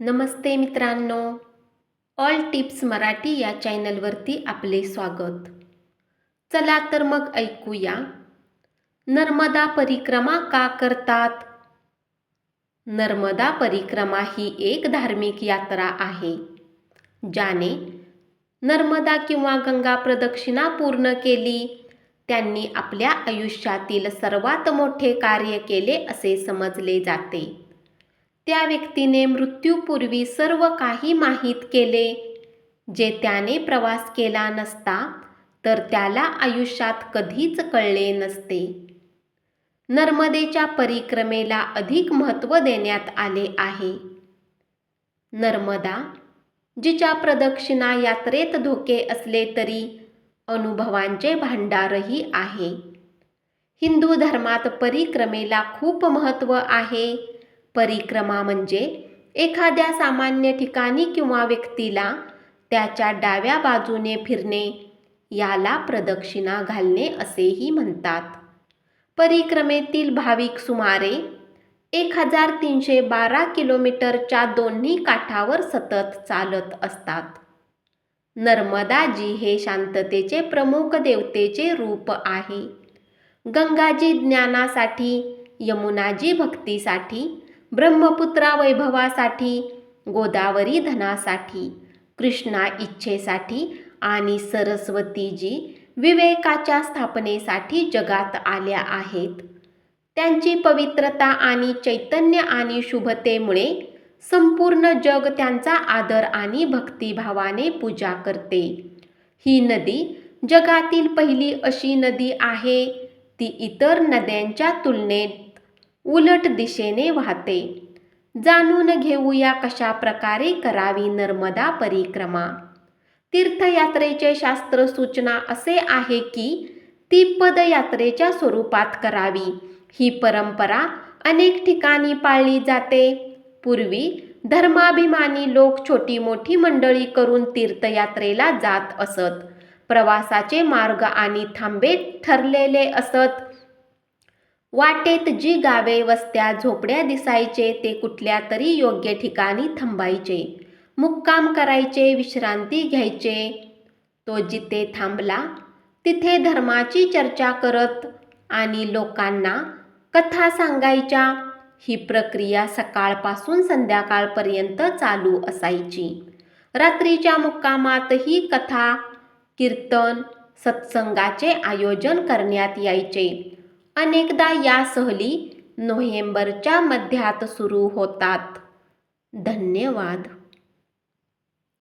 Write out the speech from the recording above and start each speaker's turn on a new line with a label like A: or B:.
A: नमस्ते मित्रांनो. All tips Marathi या चॅनलवरती आपले स्वागत. चला तर मग ऐकूया. नर्मदा परिक्रमा का करतात? नर्मदा परिक्रमा ही एक धार्मिक यात्रा आहे ज्याने नर्मदा किंवा गंगा प्रदक्षिणा पूर्ण केली. त्यांनी आपल्या आयुष्यातील सर्वात मोठे कार्य केले असे समजले जाते. त्या व्यक्तीने मृत्यूपूर्वी सर्व काही माहीत केले. जे त्याने प्रवास केला नसता तर त्याला आयुष्यात कधीच कळले नसते. नर्मदेच्या परिक्रमेला अधिक महत्त्व देण्यात आले आहे. नर्मदा जिच्या प्रदक्षिणा यात्रेत धोके असले तरी अनुभवांचे भांडारही आहे. हिंदू धर्मात परिक्रमेला खूप महत्त्व आहे. परिक्रमा म्हणजे एखाद्या सामान्य ठिकाणी किंवा व्यक्तीला त्याच्या डाव्या बाजूने फिरणे याला प्रदक्षिणा घालणे असेही म्हणतात. परिक्रमेतील भाविक सुमारे एक हजार तीनशे बारा किलोमीटरच्या दोन्ही काठावर सतत चालत असतात. नर्मदाजी हे शांततेचे प्रमुख देवतेचे रूप आहे. गंगाजी ज्ञानासाठी यमुनाजी भक्तीसाठी ब्रह्मपुत्रा वैभवासाठी गोदावरी धनासाठी कृष्णा इच्छेसाठी आणि सरस्वतीजी विवेकाच्या स्थापनेसाठी जगात आल्या आहेत. त्यांची पवित्रता आणि चैतन्य आणि शुभतेमुळे संपूर्ण जग त्यांचा आदर आणि भक्तिभावाने पूजा करते. ही नदी जगातील पहिली अशी नदी आहे. ती इतर नद्यांच्या तुलनेत उलट दिशेने वाहते. जाणून घेऊया कशा प्रकारे करावी नर्मदा परिक्रमा. तीर्थयात्रेचे शास्त्र सूचना असे आहे की ती पदयात्रेच्या स्वरूपात करावी. ही परंपरा अनेक ठिकाणी पाळली जाते. पूर्वी धर्माभिमानी लोक छोटी मोठी मंडळी करून तीर्थयात्रेला जात असत. प्रवासाचे मार्ग आणि थांबे ठरलेले असत. वाटेत जी गावे वस्त्या झोपड्या दिसायचे ते कुठल्या तरी योग्य ठिकाणी थांबायचे. मुक्काम करायचे विश्रांती घ्यायचे. तो जिथे थांबला तिथे धर्माची चर्चा करत आणि लोकांना कथा सांगायच्या. ही प्रक्रिया सकाळपासून संध्याकाळपर्यंत चालू असायची. रात्रीच्या मुक्कामातही कथा कीर्तन सत्संगाचे आयोजन करण्यात यायचे. अनेकदा या सहली नोव्हेंबरच्या मध्यात सुरू होतात. धन्यवाद.